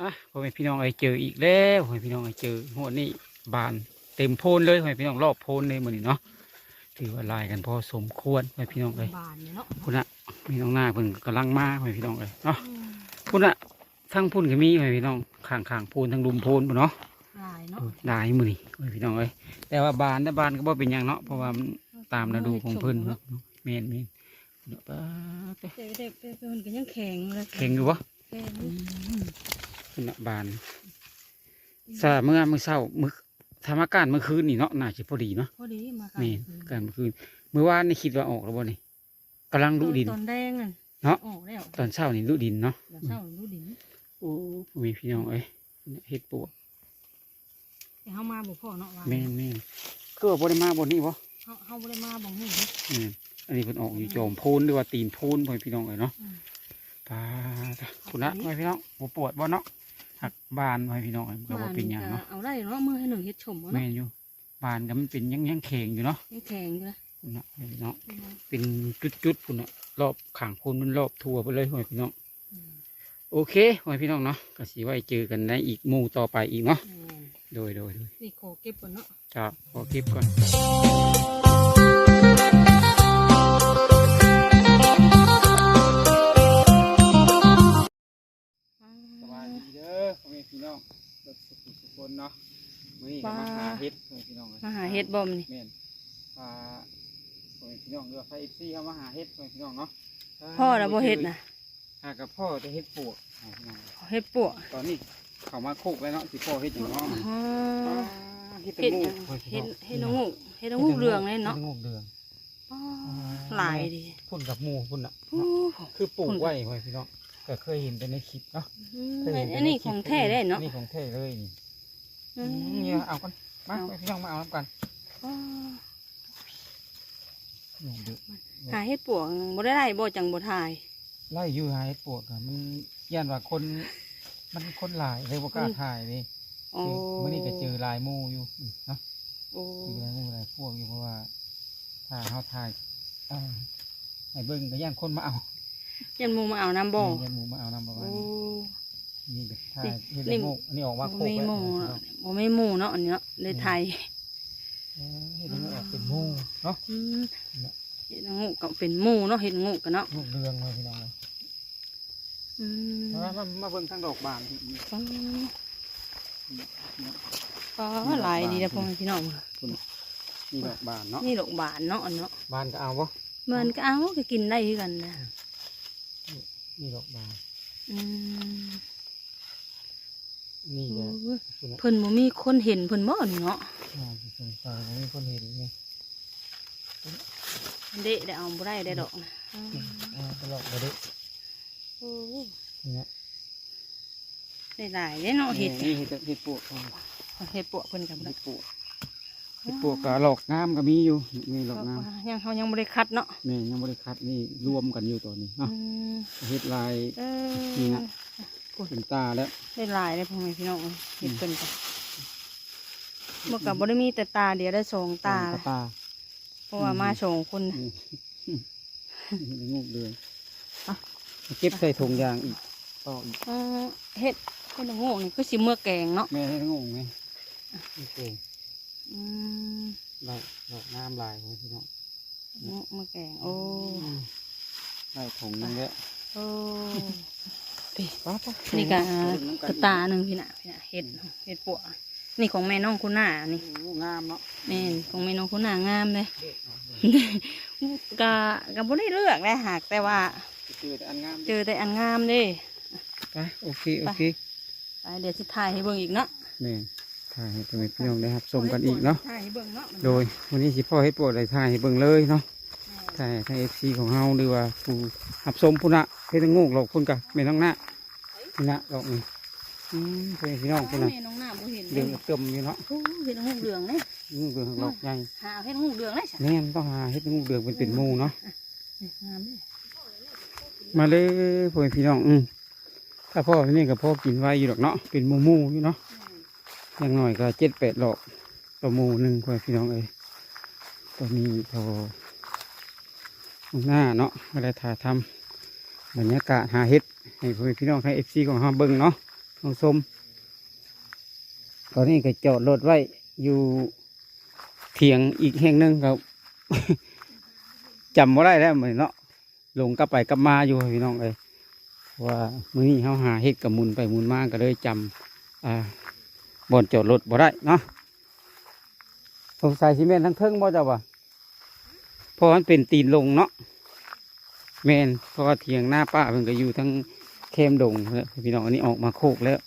อะพ่อแม่พี่น้องไอ้เจออีกแล้วพ่อแม่พี่น้องไอ้เจอหัวนี่บานเต็มโพนเลยพ่อแม่พี่น้องรอบโพนเลยมือนี้เนาะถือว่าลายกันพอสมควรพ่อแม่พี่น้องเลยบานเนี่ยเนาะพุ่นอะพี่น้องหน้าเพิ่นกำลังมาพ่อแม่พี่น้องเลยเนาะพุ่นอะทั้งพุ่นก็มีพ่อแม่พี่น้องข้างข้างๆโพนทั้งลุมโพนพุ่นเนาะลายเนาะเออได้มือนี่พ่อแม่พี่น้องเลยแต่ว่าบานแต่บานก็บ่เป็นหยังเนาะเพราะว่ามันตามฤดูของเพิ่นเนาะแม่นแม่นเนาะป้าดเด้อเด็กเด็กเด็กมันก็ยังแข็งเลยแข็งอยู่ปะแข็ง พุ่นอะบานซาเมื่อมื้อเช้ามื้อธรรมการเมื่อคืนนี่เนาะน่าจะพอดีเนาะพอดีมาแม่นการเมื่อคืนเมื่อวานนี่คิดว่าออกแล้วบ่นี่กำลังลุดินตอนแดงอะเนาะออกแล้วตอนเช้านี่ลุดินเนาะเดี๋ยวเช้ารู้ดินโอ้พ่อแม่พี่น้องเอ้ยเฮ็ดปวกแต่เฮามาบ่พอเนาะว่าแม่นแม่นก็บ่ได้มาบนนี้บ่เฮาเฮาบ่ได้มาบ่ฮู้อืมอันนี้เพิ่นออกอยู่จอมโพนหรือว่าตีนโพนพ่อแม่พี่น้องเอ้ยเนาะอืมปาดคุณนะพ่อแม่พี่น้องบ่ปวดบ่เนาะ หักบานพ่อแม่พี่น้องเอ้ยมันก็บ่เป็นหยังเนาะเอาได้เนาะมือให้หนึ่งเฮ็ดชมแม่เนาะนอยู่บานก็มันเป็นยังยังแข็งอยู่เนาะยังแข็งอยู่นะคุณนะพ่อแม่พี่น้องเป็นจุดๆพุ่นน่ะรอบข้างโพนมันรอบทั่วไปเลยพ่อแม่พี่น้องอืมโอเคพ่อแม่พี่น้องเนาะก็สิไว้เจอกันในอีกหมู่ต่อไปอีกเนาะแม่นโดยโดยโดยนี่ขอเก็บก่อนเนาะครับขอคลิปก่อน คนเนาะมื้อนี้ก็มาหาเฮ็ดพ่อแม่พี่น้องเลยมาหาเฮ็ดบ่มนี่แม่นปลาพ่อแม่พี่น้องเรือไฟเอฟซีเขามาหาเฮ็ดพ่อแม่พี่น้องเนาะพ่อแล้วบ่เฮ็ดนะหากับพ่อจะเฮ็ดปวกให้พี่น้องเฮ็ดปวกตอนนี้เขามาโคกแล้วเนาะสิพ่อเฮ็ดอย่างเนาะอ๋อเฮ็ดเฮ็เป็นดหมู่หยังพ่อพี่เฮ็ดน้องเฮ็ดนงูเฮ็ดนงูเรืองเลยเนาะฮ็ดงูเรืองอ๋อหลายดิพุ่นกับหมู่พุ่นอะโอ้คือปลูกไว้พ่อพี่น้องก็เคยเห็นแต่ในคลิปเนาะอืมเคยเห็นแต่อันในนี้คลิปของแท้ได้เนาะนี่ของแท้เลยนี่อือืมม เนี่ยเอากันมาเอาพ่อพี่น้องมาเอาน้ำกันอ๋อหนูเดือหาเฮ็ดปวกบ่ได้ได้บ่จังบ่ทายไล่อยู่หาเฮ็ดปวกอะมันย่านว่าคนมันคนหลายเลยบ่กล้าถ่ายเลยโอ้มื่อนี้ก็เจอลายหมูอยู่อืมเนาะโอ้เจอลายหมูลายพวกอยู่เพราะว่าถ้าเขาถ่ายเอ่อให้เบิ่งก็ย่านคนมาเอายันหมูมาเอาน้ำบ่ย่านหมูมาเอานำประมาณโอ้ นี้นี่ก็ถ่ายเฮ็ดนี่ละโงกอันนี้ออกมาโคบ่กมีแล้วหมูเนาะบ่มีหมูเนาะอันนี้เนาะได้ไทยเออเฮ็ดละโงกออกเป็นหมูเนาะอืมเฮ็ดงูก็เป็นหมูเนาะเฮ็ดงูกันเนาะลูกเรืองเลยพี่น้องเลยอืมมามามาเบิ่งทางดอกบานที่นี่อ๋ออ๋อหลายดีนะพ่อแม่พี่น้องนี่ดอกบานเนาะนี่ดอกบานเนาะอันเนาะบานก็เอาบ่มันก็เอาก็กินได้คือกันนะนี่ดอกบานอืม นี่โอ้ก็ยคุณน่ะเพิ่นบ่มีคนเห็นเพิ่นบ่นี่เนาะอ่าสิสงสัยบ่มีคนเห็นไงเดะได้เอาบ่ได้ได้ดอกนะอืมอ่าตลอดบ่ได้โอ้เนี่ยได้หลายเด้เนาะเห็ดนี่เห็ดเห็ดปวกเห็ดปวกเพิ่นก็บ่ได้เห็ดปวกเห็ดปวกกับหลอกงามก็มีอยู่มีหลอกงามยังเฮายังบ่ได้คัดเนาะนี่ยังบริคัดนี่รวมกันอยู่ตัวนี้เนาะอืมเห็ดลายเอนี่อนะ เป็นตาแล้ว ได้หลายได้พ่อแม่พี่น้องเห็ดเพิ่นก็เมื่อกับบ่ได้มีแต่ตาเดียวได้สองตา ตาตาเพราะว่ามาสองคนนี่นี่งูเดือนอะเก็บใส่ถุงยางอีกต่ออีกเออเห็ดเห็ดละโงกนี่คือสิเมื่อแกงเนาะแม่ให้งูไหมโอเคอืมลายดอกงามลายไว้พี่น้องเมื่อแกงโอ้ลายถุงนึงแล้วโอ้ พี่ป้าป้านี่ก็กระตาหนึ่งพี่น่ะพี่น่ะเห็ดเห็ดปวกนี่ของแม่น้องคุณหน้านี่โอ้งามเนาะแม่นของแม่น้องคุณหน้างามเลยกะกะบ่ได้เลือกได้หากแต่ว่า เจอแต่อันงามเจอแต่อันงามเด้ไปโอเคโอเคไปเดี๋ยวสิถ่ายให้เบิ่งอีกเนาะแม่ถ่ายให้ตัวพี่น้องได้ครับชมกันอีกเนาะถ่ายให้เบิ่งเนาะโดยวันนี้สิพ่อให้โปรดอะไรถ่ายให้เบิ่งเลยเนาะ ถ่ายทางเอฟซีของเฮาหรือว่าผู้หับชมพุ่นนะเพื่อนงกหลอกพุ่นกะไม่ต้องหน้านี่นะหลอกนี่อืมเพื่อนพี่น้องพุ่นนะแม่น้องหน้าบ่เห็นเดืองเติมอยู่เนาะโอ้เห็ดงูเหลืองเลยงูเดืองหลอกใหญ่หาเห็ดงูเหลืองเลยจ้ะแน่นต้องหาเฮ็ดงูเดืองเป็นเป็นหมูเนาะงามเลยมาเลยเพื่อนพี่น้องอืมถ้าพ่อนี่กับพ่อกินไว้อยู่ดอกเนาะเป็นหมูหมูอยู่เนาะอย่างหน่อยก็เจ็ดแปดหลอกต่อหมูหนึ่งเพื่อนพี่น้องเอ้ยตัวนี้พอ หน้าเนาะเวลาถ่ายทำบรรยากาศหาเห็ดให้พี่พี่น้องให้เอฟซีของเราเบิ่งเนาะน้องสมตอนนี้ก็จอดรถไว้อยู่เถียงอีกแห่งหนึ่งครับจำว่าได้แล้วเหมือนเนาะลงกลับไปกลับมาอยู่พี่น้องเลยว่ามื้อนี้เขาหาเฮ็ดกับมุนไปมุนมาก็เลยจำอ่าบ่อนจอดรถบ่ได้เนาะสงสัยซีเมนทั้งเทิงบ่เจ้าวะ เพราะมันเป็นตีนลงเนาะแมนเพราะว่าเถียงหน้าป้าเพิ่นก็อยู่ทั้งเข้มดงแล้วพี่น้องอันนี้ออกมาโคกแล้ว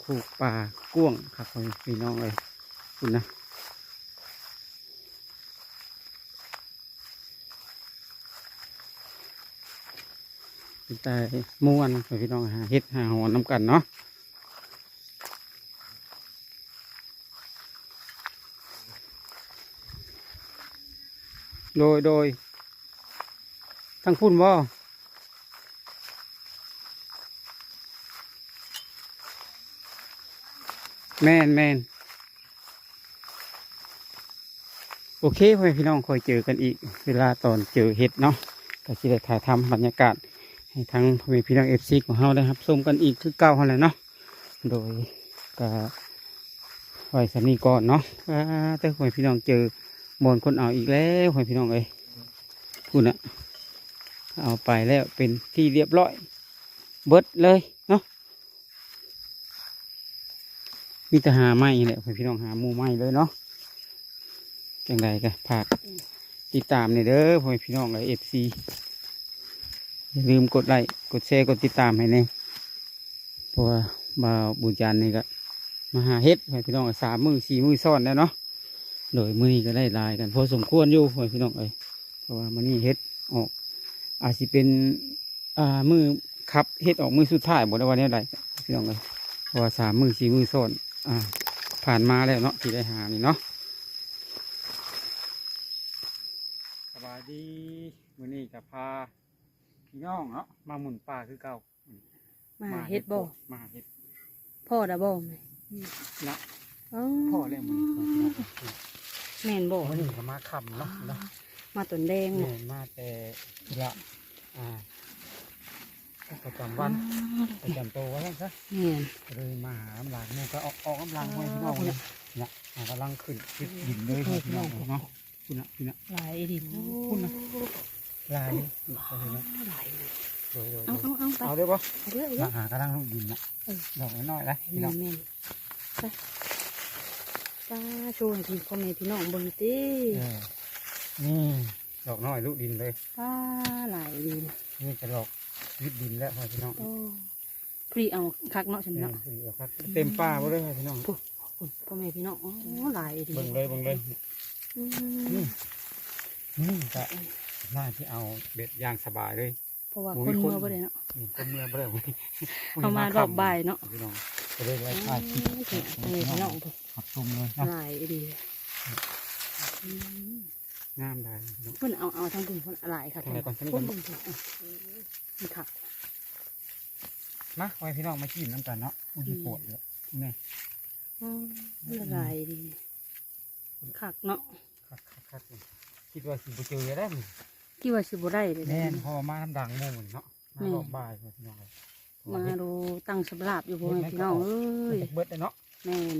โคกป่ากว้างครับพี่น้องเลยคุณนะแต่ม่วนพี่น้องหาเฮ็ดหาหอนน้ำกันเนาะ โดยโดยทั้งพุ่นบ่แม่นแม่นโอเคพ่อแม่พี่น้องคอยเจอกันอีก เวลาตอนเจอเห็ดเนาะก็จะได้ถ่ายทำบรรยากาศ ให้ทั้งพ่อแม่พี่น้องเอฟซีของเราได้ครับชมกันอีกคือเก่าเขาแหละเนาะโดยก็ไว้สำนีก่อนเนาะอ่าแต่พ่อแม่พี่น้องเจอ บอลคนเอาอีกแล้วพ่อแม่พี่น้องเอ้ยพูดนะเอาไปแล้วเป็นที่เรียบร้อย เบิดเลยเนาะมีแต่หาไม้นี่แหละพ่อแม่พี่น้องหามูไม้เลยเนาะจังใดก็ฝากติดตามในอยเด้อพ่อพี่น้องเลยเอฟซีอย่าลืมกดไลค์กดแชร์กดติดตามให้แน่เพราะว่าบ่าวบุญจันทร์นี่ก็มาหาเฮ็ดให้พี่น้องสามมือสี่มือซ้อนแล้วเนาะ โดยมือนี้ก็ได้หลายกัน พอสมควรอยู่ให้พี่น้องเอ้ยเพราะว่ามันนี่เฮ็ดออก อาจสิเป็นอ่ามือขับเฮ็ดออกมือสุดท้ายบ่ได้ว่าแนวใดพี่น้องเอ้ยเพราะว่าสามมือสี่มือซ้อนอ่า ผ่านมาแล้วเนาะที่ได้หานี่เนาะสบายดีมือนี้กับพาพี่น้องเนาะมาหมุนป่าคือเก่ามาเฮ็ดบ่มาเฮ็ดพ่อดาบ่แม่นะอ๋อพ่อแล้วมัน แม่นบ่วันนี้ก็มาคำเนาะเนาะมาต้นแดงแม่เนาะมาแต่ธุระอ่าประจำวันประจำตัวไว้แล้วซะแม่นเลยมาหาอำลางนี่ก็ออกออกอำลางไว้พี่น้องเนี่ยเนี่ยอ่ากำลังขึ้นขึ้นดินเลยพี่น้องเนาะคุณนะพี่นะหลายดิคุณนะลายนี่เห็นไหมหลายเลยโดยโดยเอาเอาเอาไปเอาได้ปะเอาเด้อเอาเด้มาอหากำลังดินนะเออดอกน้อยๆนะพี่แม่น้องนแม่นไป ป้าโชว์ให้พี่พ่อแม่พี่น้องเบิ่งติเออนี่ดอกน้อยลูกดินเลยป้าหลายดีนะนี่จะดอกวิดดินแล้วพี่น้องโอ้พรีเอาคักเนาะฉันเออเนาะเอาครับเต็มป่าหมดเลยพี่น้องปุ๊บคุณพ่อแม่พี่น้องอ๋อหลายดีเบิ่งเลยเบิ่งเลยอืมนี่นี่จะน่าที่เอาเบ็ดย่างสบายเลย เพราะว่าโอ้ยคนคนเมื่อบ่ได้เนาะนี่ต้นเมื่อเบ่ได้เอามารอบบ่ายเนาะ พี่น้อง จะได้ไว้ถ่ายคลิปพ่อแม่พี่น้องขับชมเลยเนาะหลายดีอืมงามได้พี่น้องเพิ่นเอาเอาทั้งบุญเพิ่นอะไรค่ะทางไหนก่อนทางนี้ก่เพิ่อนนบุญเพิ่นอะนี่ค่ะมาไว้พี่น้องมากินน้ำกันเนาะอุ้ยปวดเลยนี่อืมหลายดีคักเนาะคักคักคักเลยคิดว่าสิบ่เจอได้มั้ยกี่ว่าสิบ่ได้เลยแน่นนะพอมาน้ำดังหมู่เนาะมาดอกบ่ายพี่น้องเลย มาดูตั้งสำราบอยู่พ่อแม่พี่น้องเอ้ยเบิดเลยเนาะแม่น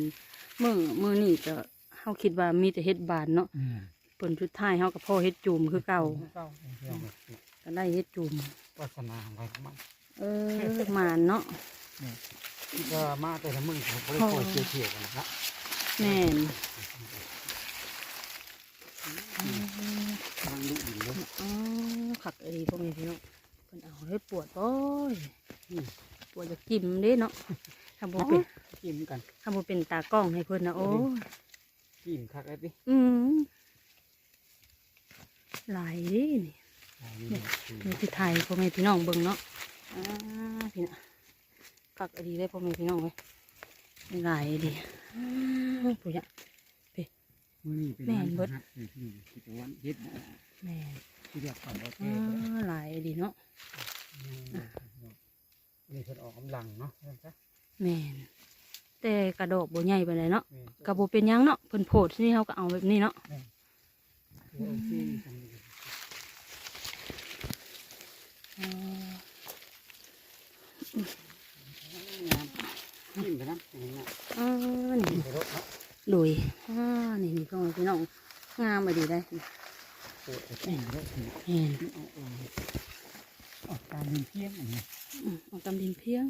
มื้อมื้อนี้ก็เฮาคิดว่ามีแต่เฮ็ดบานเนาะอืมเพิ่นสุดท้ายเฮาก็พ่อเฮ็ดจูมคือเก่าเก่าพี่น้องเลยก็ได้เฮ็ดจูมวาสนาของใครของมันเออหมานเนาะคิดว่ามาแต่ละมื้อผมบ่ได้คอยเชี่ยวๆกันนะแม่นกำลังลุกดินเลยอ๋อคักเอ้ยพ่อแม่พี่น้องเพิ่นเอาให้ปวดโอ้ยอืม ปวดจะจิ้มเด้เนาะถ้าบ่เป็นกินกันถ้าบ่เป็นตากล้องให้เพิ่นนะโอ้ยกินคักไอ้ดิอืมหลายเดินี่มีที่ไทยพ่อแม่พี่น้องเบิ่งเนาะอ่าพี่น่ะกักอดีเลยพ่อแม่พี่น้องเว้ยหลายดีอ่าผู้ยะมื้อนี้เป็นแม่นเบิดฮักนี่พี่คิดว่าวันเฮ็ดแม่ที่เรียกเขาว่าอ่เท่าหลายดีเนาะ นี่เพิ่นออกกำลังเนาะใช่ไหมจ๊ะแม่นแต่กระดอกบ่ใหญ่ปานใดเนาะแม่นกระบ่เป็นหยังเนาะเพิ่นโพดนี่เฮาก็เอาแบบนี้เนาะโอเคจังเลยอ่าจิ้มไปนะอย่างนี้นะอ่านี่จิ้มไปรถเนาะโดยอ่านี่นี่พ่อแม่พี่น้องงามมาดีได้เปิดไปจิ้มไปรถนี่เห็นเอาเอา เอาตามดินเพี้ยงอันนี้อืมเอาตำดินเพียง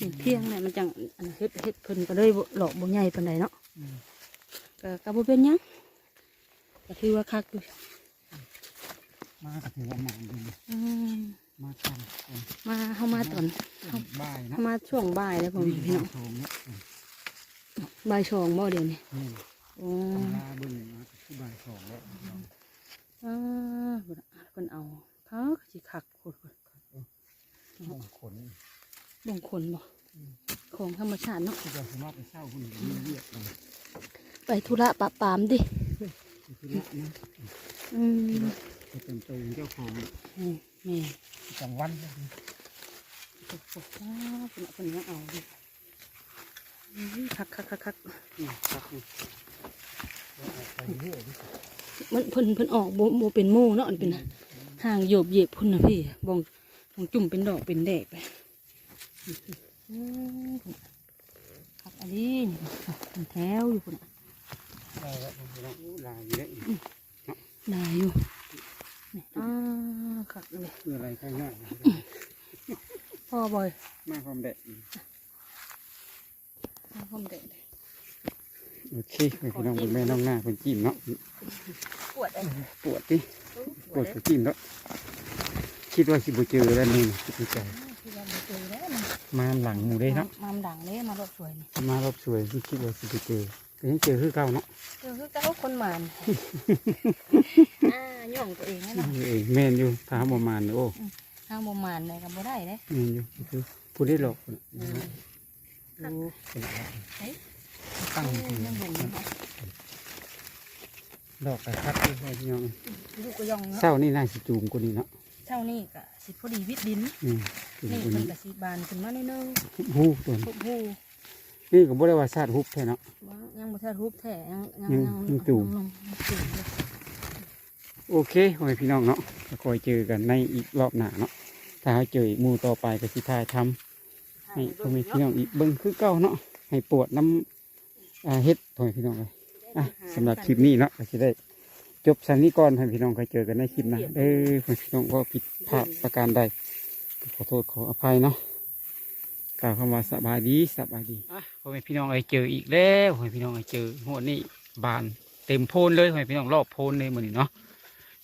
ดินเพียงเนี่ยมันจังอันเฮ็ดเฮ็ดเพิ่นก็เลยบ่หลอกบ่ใหญ่ปานใดเนาะอืมก็ก็บ่เป็นหยังก็ถือว่าคักอยู่มาก็ถือว่าหมานดีอืมมาทำคนมาเฮามาตอนบ่ายนะเฮามาช่วงบ่ายแล้วพ่อแม่พี่น้องโถงเนี่ยอืมบ่ายสองบ่เดี๋ยวนี้ นี่ โอ้ ตำราเบึ้งมาก็คือบ่ายสองแล้ว อ่าเพิ่นเพิ่นเอาคักสิคักโคตร มงขน ๆบ่งค นบ่ของธรรมชาติเนาะที่จะสามารถไปเช่าหุ่นมีเวียดเลยไปธุระปะปามดิคือละนะอืมจะเป็นตัวเจ้าของนี่แม่ประจำวันเลยโอ้โหอ้าวเพิ่นเอาเพิ่นยังเอาดิอื้อคักคักคักคักนี่ครับนี่แล้วเอาไปเรื่อยดิมันเพิ่นเพิ่นออกบ่บ่เป็นโม่เนาะอันเป็นห่างโยบเหย็บพุ่นนะพี่บ่งบ่งจุ่มเป็นดอกเป็นแดกไป อื้อคักอันนี้นี่เป็นแถวอยู่พุ่นน่ะได้แล้วพี่น้องอู้ลายอยู่ได้อีกได้อยู่นี่อ่าคักเลยคืออะไรข้างหน้าพ่อบ่อยมาความแดดอีกเอาผมเด็ดโอเคพี่น้องเป็นแม่น้องหน้าเป็นจิ้มเนาะปวดเลยปวดดิปวดเป็นจิ้มแล้วคิดว่าสิบเจอแล้วนี่คิดในใจที่เราไปเจอแล้วนะ มาหลังหมูได้เนาะมามดังเลยมารถสวยนี่มารอบสวยที่คิดว่าสิบเจอแต่ยังเจอคือเก่าเนาะเจอคือเจ้าคนหมานอ่าย่องตัวเองนะเนาะเอ้ยแม่นอยู่ถามประมาณโอ้ทางบ่หมานเลยก็บ่ได้เลยแม่นอยู่คือผู้ได้หลอกคนอืมโอ้เป็นอะไรเฮ้ยตั้งเอ้ยยังบ่มีเนาะดอกกระคัดด้วยพี่น้องลูกก็ย่องเศเนาะร้านี่น่าสิจูมกว่านี้เนาะ เท่านี้ก็สิพอดีวิดดินนี่จูมนี่กว่าเพิ่นนี้ก็สิบานขึ้นมาหนิดนึงหูตัวนี้ทุบหูนี่ก็บ่ได้ว่าชาติฮุบแท้เนาะบ่ยังบ่ทันทุบแท้ยังยังยังยังยังจูบยังจูบอยู่ โอเคโอ้ยพี่น้องเนาะก็คอยเจอกันในอีกรอบหน้าเนาะ ถ้าเขาเจออีกหมู่ต่อไปก็สิทายทำให้พ่อแม่พี่น้องอีกเบิ่งคือเก่าเนาะ ให้ปวดน้ำอ่าเฮ็ดพ่อแม่พี่น้องเลยอะสำหรับคลิปนี้เนาะก็สิได้ จบสันนี้ก่อนให้พี่น้องเคยเจอกันในคลิปหนะเออพี่น้องก็ผิดพลาดประการใดก็ขอโทษขออภัยเนาะกล่าวคำว่าสบายดีสบายดีอะพ่อแม่พี่น้องไอ้เจออีกแล้วพ่อแม่พี่น้องไอ้เจอหัวนี่บานเต็มโพนเลยพ่อแม่พี่น้องรอบโพนเลยมือนี่เนาะ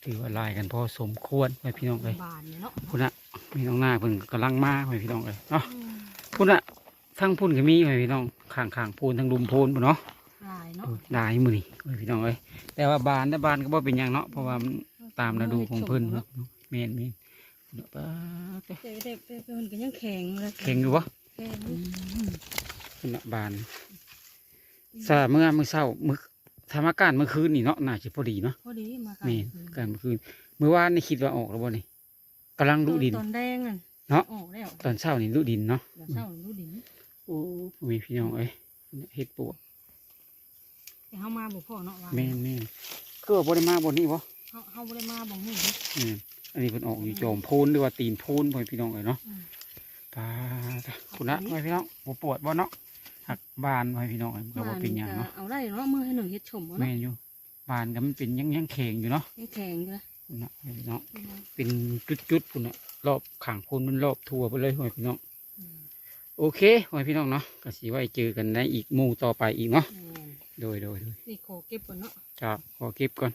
ถือว่าลายกันพอสมควรพ่อแม่พี่น้องเลยบานเนี่ยเนาะพุ่นอะพี่น้องหน้าเพิ่นกำลังมาพ่อแม่พี่น้องเลยเนาะพุ่นอะทั้งพุ่นก็มีพ่อแม่พี่น้องข้างข้างๆโพนทั้งลุมโพนพุ่นเนาะ ลายเนาะเออได้มือนี่พ่อแม่พี่น้องเลยแต่ว่าบานแต่บานก็บ่เป็นหยังเนาะเพราะว่ามันตามฤดูของเพิ่นเนาะเมนเมนเดี๋ยวป้าดเด้อเด็กเด็กเด็กมันก็ยังแข็งเลยเข่งอยู่วะแข็งขณะบานซาเมื่อมื้อเช้ามื้อธรรมการเมื่อคืนนี่เนาะน่าจะพอดีเนาะพอดีมาเมนการเมื่อคืนเมื่อวานนี่คิดว่าออกแล้วบ่นี่กำลังดูดินตอนแดงอะเนาะออกแล้วตอนเช้านี่ดูดินเนาะเดี๋ยวเช้าดูดินโอ้มีพี่น้องเอ้ยเฮ็ดปวก แต่เฮามาบ่พอเนาะว่าแม่นแม่นก็บ่ได้มาบนนี้บ่เฮาเฮาบ่ได้มาบ่ฮู้แม่นอันนี้เพิ่นออกอยู่จอมโพนหรือว่าตีนโพนพ่อพี่น้องเอ้ยเนาะอืมป้าดคุณนะพ่อพี่น้องบ่ปวดบ่เนาะหักบานพ่อพี่น้องเอ้ยมันก็บ่เป็นหยังเนาะเอาได้เนาะมือให้หนึ่งเฮ็ดชมเนาะแม่นอยู่บานก็มันเป็นยังยังแข็งอยู่เนาะยังแข็งอยู่นะพุ่นนะพี่น้องเป็นจุดๆพุ่นนะรอบขางพุ่นมันรอบทั่วไปเลยพ่อพี่น้องอืมโอเคพ่อพี่น้องเนาะก็สิไว้เจอกันในอีกหมู่ต่อไปอีกเนาะ แม่น โดยโดยโดยนี่โคเก็บก่อนเนาะจะขอเก็บก่อน